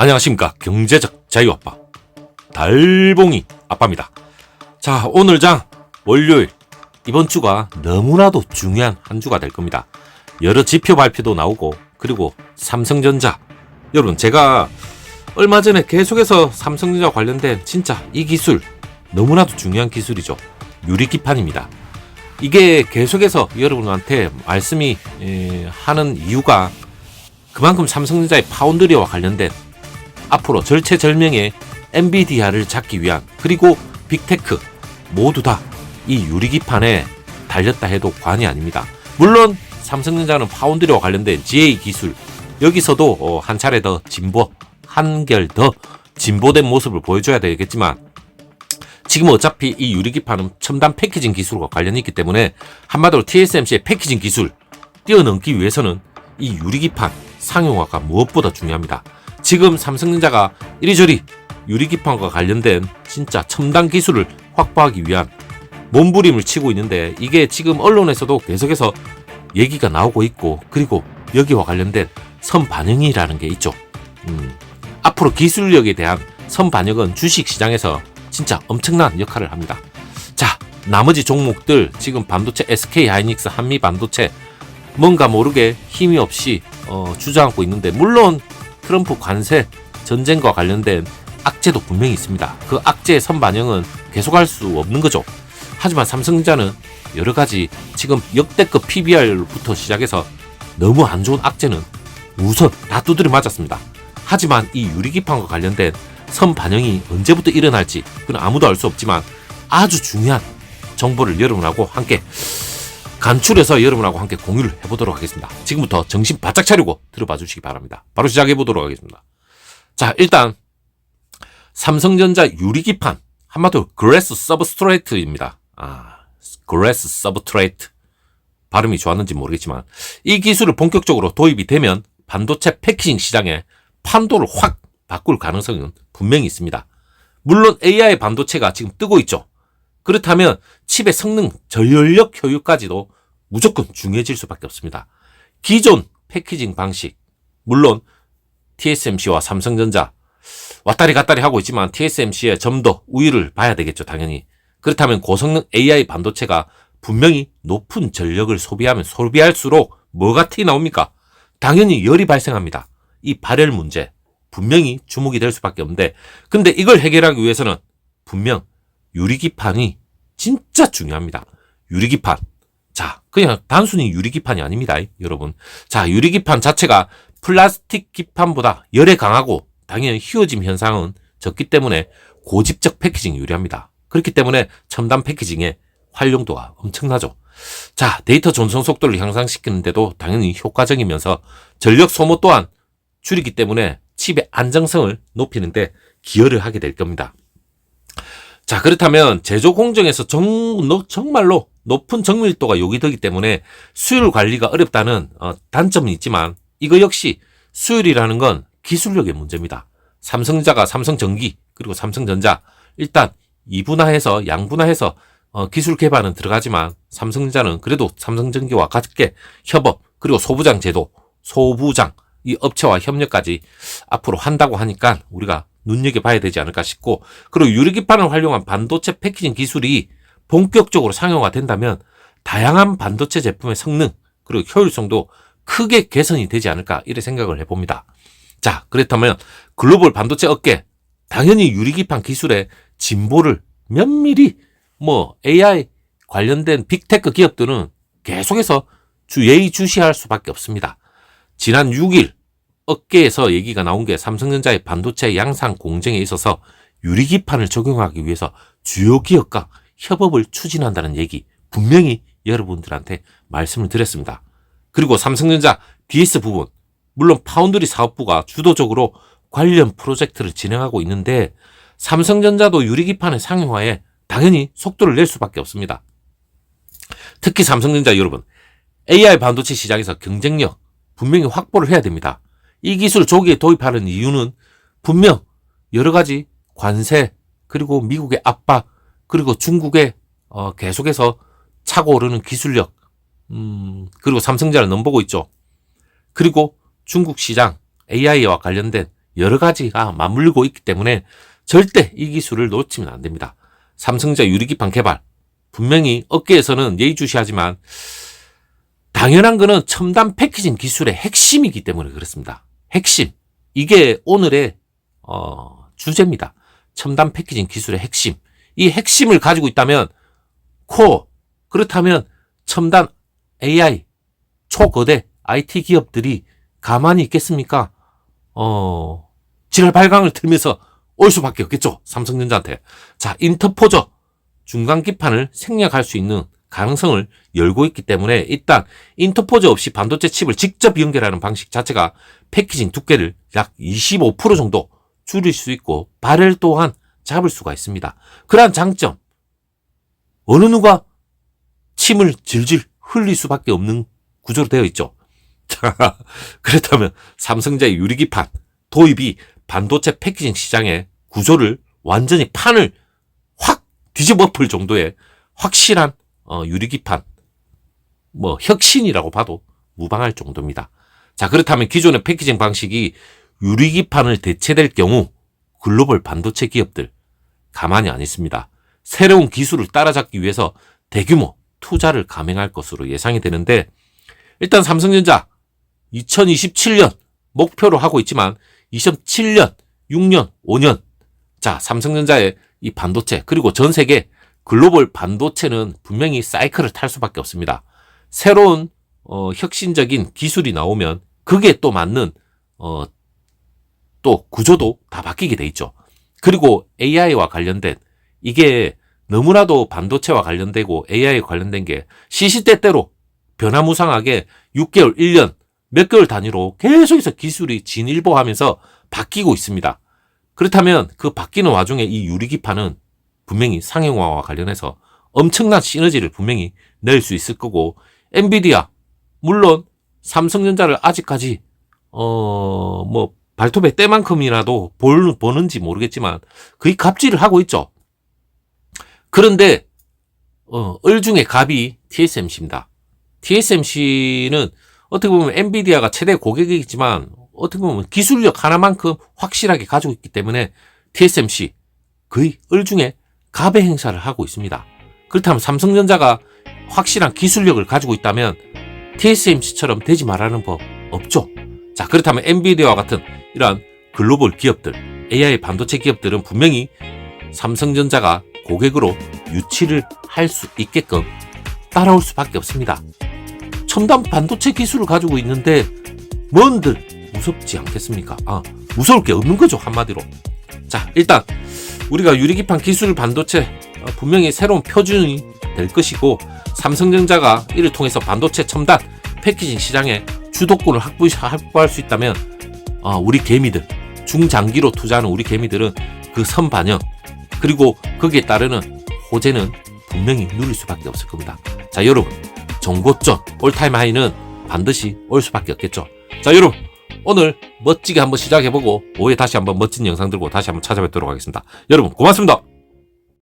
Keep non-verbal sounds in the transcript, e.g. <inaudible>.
안녕하십니까 경제적 자유 아빠 달봉이 아빠입니다. 자 오늘 장 월요일 이번 주가 너무나도 중요한 한 주가 될 겁니다. 여러 지표 발표도 나오고 그리고 삼성전자 여러분 제가 얼마 전에 계속해서 삼성전자 관련된 진짜 이 기술 너무나도 중요한 기술이죠. 유리기판입니다. 이게 계속해서 여러분한테 말씀이 에, 하는 이유가 그만큼 삼성전자의 파운드리와 관련된 앞으로 절체절명의 엔비디아를 잡기 위한 그리고 빅테크 모두 다 이 유리기판에 달렸다 해도 과언이 아닙니다. 물론 삼성전자는 파운드리와 관련된 GA 기술 여기서도 어, 한 차례 더 진보 한결 더 진보된 모습을 보여줘야 되겠지만 지금 어차피 이 유리기판은 첨단 패키징 기술과 관련이 있기 때문에 한마디로 TSMC의 패키징 기술 뛰어넘기 위해서는 이 유리기판 상용화가 무엇보다 중요합니다. 지금 삼성전자가 이리저리 유리기판과 관련된 진짜 첨단 기술을 확보하기 위한 몸부림을 치고 있는데 이게 지금 언론에서도 계속해서 얘기가 나오고 있고 그리고 여기와 관련된 선반영이라는 게 있죠. 음, 앞으로 기술력에 대한 선반영은 주식 시장에서 진짜 엄청난 역할을 합니다. 자, 나머지 종목들 지금 반도체 SK 하이닉스 한미 반도체 뭔가 모르게 힘이 없이 어, 주저앉고 있는데 물론 트럼프 관세 전쟁과 관련된 악재도 분명히 있습니다. 그 악재의 선반영은 계속할 수 없는 거죠. 하지만 삼성전자는 여러 가지 지금 역대급 PBR부터 시작해서 너무 안 좋은 악재는 우선 다 두드려 맞았습니다. 하지만 이 유리기판과 관련된 선 반영이 언제부터 일어날지 그건 아무도 알 수 없지만 아주 중요한 정보를 여러분하고 함께 간추려서 여러분하고 함께 공유를 해보도록 하겠습니다. 지금부터 정신 바짝 차리고 들어봐 주시기 바랍니다. 바로 시작해 보도록 하겠습니다. 자, 일단 삼성전자 유리기판 한마디로 그레스 서브스트레이트입니다. 아, 그레스 서브스트레이트 발음이 좋았는지 모르겠지만 이 기술을 본격적으로 도입이 되면 반도체 패키징 시장에 판도를 확 바꿀 가능성은 분명히 있습니다. 물론 AI 반도체가 지금 뜨고 있죠. 그렇다면 칩의 성능, 전열력 효율까지도 무조건 중요해질 수밖에 없습니다. 기존 패키징 방식, 물론 TSMC와 삼성전자 왔다리 갔다리 하고 있지만 TSMC의 좀 더 우위를 봐야 되겠죠, 당연히. 그렇다면 고성능 AI 반도체가 분명히 높은 전력을 소비하면 소비할수록 뭐가 티 나옵니까? 당연히 열이 발생합니다. 이 발열 문제 분명히 주목이 될 수밖에 없는데 근데 이걸 해결하기 위해서는 분명 유리기판이 진짜 중요합니다. 유리기판. 자, 그냥 단순히 유리기판이 아닙니다. 여러분. 자, 유리기판 자체가 플라스틱 기판보다 열에 강하고 당연히 휘어짐 현상은 적기 때문에 고집적 패키징이 유리합니다. 그렇기 때문에 첨단 패키징의 활용도가 엄청나죠. 자, 데이터 전송 속도를 향상시키는데도 당연히 효과적이면서 전력 소모 또한 줄이기 때문에 칩의 안정성을 높이는데 기여를 하게 될 겁니다. 자, 그렇다면 제조 공정에서 정, 정말로 높은 정밀도가 요구되기 때문에 수율 관리가 어렵다는 어, 단점은 있지만 이거 역시 수율이라는 건 기술력의 문제입니다. 삼성자가 삼성전기 그리고 삼성전자 일단 이분화해서 양분화해서 어, 기술 개발은 들어가지만 삼성전자는 그래도 삼성전기와 같게 협업 그리고 소부장 제도 소부장 이 업체와 협력까지 앞으로 한다고 하니까 우리가 눈여겨봐야 되지 않을까 싶고 그리고 유리기판을 활용한 반도체 패키징 기술이 본격적으로 상용화된다면 다양한 반도체 제품의 성능 그리고 효율성도 크게 개선이 되지 않을까 이래 생각을 해봅니다. 자 그렇다면 글로벌 반도체 업계 당연히 유리기판 기술의 진보를 면밀히 뭐 AI 관련된 빅테크 기업들은 계속해서 주 예의주시할 수밖에 없습니다. 지난 6일 업계에서 얘기가 나온 게 삼성전자의 반도체 양산 공정에 있어서 유리기판을 적용하기 위해서 주요 기업과 협업을 추진한다는 얘기 분명히 여러분들한테 말씀을 드렸습니다. 그리고 삼성전자 DS 부분 물론 파운드리 사업부가 주도적으로 관련 프로젝트를 진행하고 있는데 삼성전자도 유리기판의 상용화에 당연히 속도를 낼 수밖에 없습니다. 특히 삼성전자 여러분 AI 반도체 시장에서 경쟁력 분명히 확보를 해야 됩니다. 이 기술 조기에 도입하는 이유는 분명 여러 가지 관세 그리고 미국의 압박 그리고 중국의 어, 계속해서 차고 오르는 기술력 음, 그리고 삼성전자를 넘보고 있죠. 그리고 중국 시장 AI와 관련된 여러 가지가 맞물고 있기 때문에 절대 이 기술을 놓치면 안 됩니다. 삼성전자 유리기판 개발 분명히 업계에서는 예의주시하지만 당연한 거는 첨단 패키징 기술의 핵심이기 때문에 그렇습니다. 핵심 이게 오늘의 어, 주제입니다. 첨단 패키징 기술의 핵심 이 핵심을 가지고 있다면 코어 그렇다면 첨단 AI 초거대 IT 기업들이 가만히 있겠습니까? 어, 지랄 발광을 틀면서 올 수밖에 없겠죠. 삼성전자한테. 자, 인터포저 중간 기판을 생략할 수 있는 가능성을 열고 있기 때문에 일단 인터포저 없이 반도체 칩을 직접 연결하는 방식 자체가 패키징 두께를 약 25% 정도 줄일 수 있고 발열 또한 잡을 수가 있습니다. 그러한 장점 어느 누가 침을 질질 흘릴 수밖에 없는 구조로 되어 있죠. <laughs> 자, 그렇다면 삼성자의 유리기판 도입이 반도체 패키징 시장의 구조를 완전히 판을 확 뒤집어 엎을 정도의 확실한 어, 유리기판 뭐 혁신이라고 봐도 무방할 정도입니다. 자, 그렇다면 기존의 패키징 방식이 유리기판을 대체될 경우 글로벌 반도체 기업들 가만히 안 있습니다. 새로운 기술을 따라잡기 위해서 대규모 투자를 감행할 것으로 예상이 되는데 일단 삼성전자 2027년 목표로 하고 있지만 27년, 6년, 5년 자 삼성전자의 이 반도체 그리고 전 세계 글로벌 반도체는 분명히 사이클을 탈 수밖에 없습니다. 새로운 어, 혁신적인 기술이 나오면 그게 또 맞는 어, 또 구조도 다 바뀌게 돼 있죠. 그리고 AI와 관련된 이게 너무나도 반도체와 관련되고 AI 관련된 게 시시때때로 변화무쌍하게 6개월, 1년, 몇 개월 단위로 계속해서 기술이 진일보하면서 바뀌고 있습니다. 그렇다면 그 바뀌는 와중에 이 유리기판은 분명히 상용화와 관련해서 엄청난 시너지를 분명히 낼 수 있을 거고 엔비디아 물론 삼성전자를 아직까지 어 뭐 발톱의 때만큼이라도 볼, 보는지 모르겠지만 거의 갑질을 하고 있죠. 그런데 어, 을 중에 갑이 TSMC입니다. TSMC는 어떻게 보면 엔비디아가 최대 고객이지만 어떻게 보면 기술력 하나만큼 확실하게 가지고 있기 때문에 TSMC 거의 을 중에 갑의 행사를 하고 있습니다. 그렇다면 삼성전자가 확실한 기술력을 가지고 있다면 TSMC처럼 되지 말라는 법 없죠. 자, 그렇다면 엔비디아와 같은 이러한 글로벌 기업들, AI 반도체 기업들은 분명히 삼성전자가 고객으로 유치를 할 수 있게끔 따라올 수밖에 없습니다. 첨단 반도체 기술을 가지고 있는데 뭔들 무섭지 않겠습니까? 아, 무서울 게 없는 거죠, 한마디로. 자, 일단 우리가 유리기판 기술 반도체 어, 분명히 새로운 표준이 될 것이고 삼성전자가 이를 통해서 반도체 첨단 패키징 시장에 주도권을 확보, 확보할 수 있다면 어, 우리 개미들 중장기로 투자하는 우리 개미들은 그 선반영 그리고 거기에 따르는 호재는 분명히 누릴 수밖에 없을 겁니다. 자 여러분 정고점 올타임 하이는 반드시 올 수밖에 없겠죠. 자 여러분 오늘 멋지게 한번 시작해보고 오후에 다시 한번 멋진 영상 들고 다시 한번 찾아뵙도록 하겠습니다. 여러분 고맙습니다.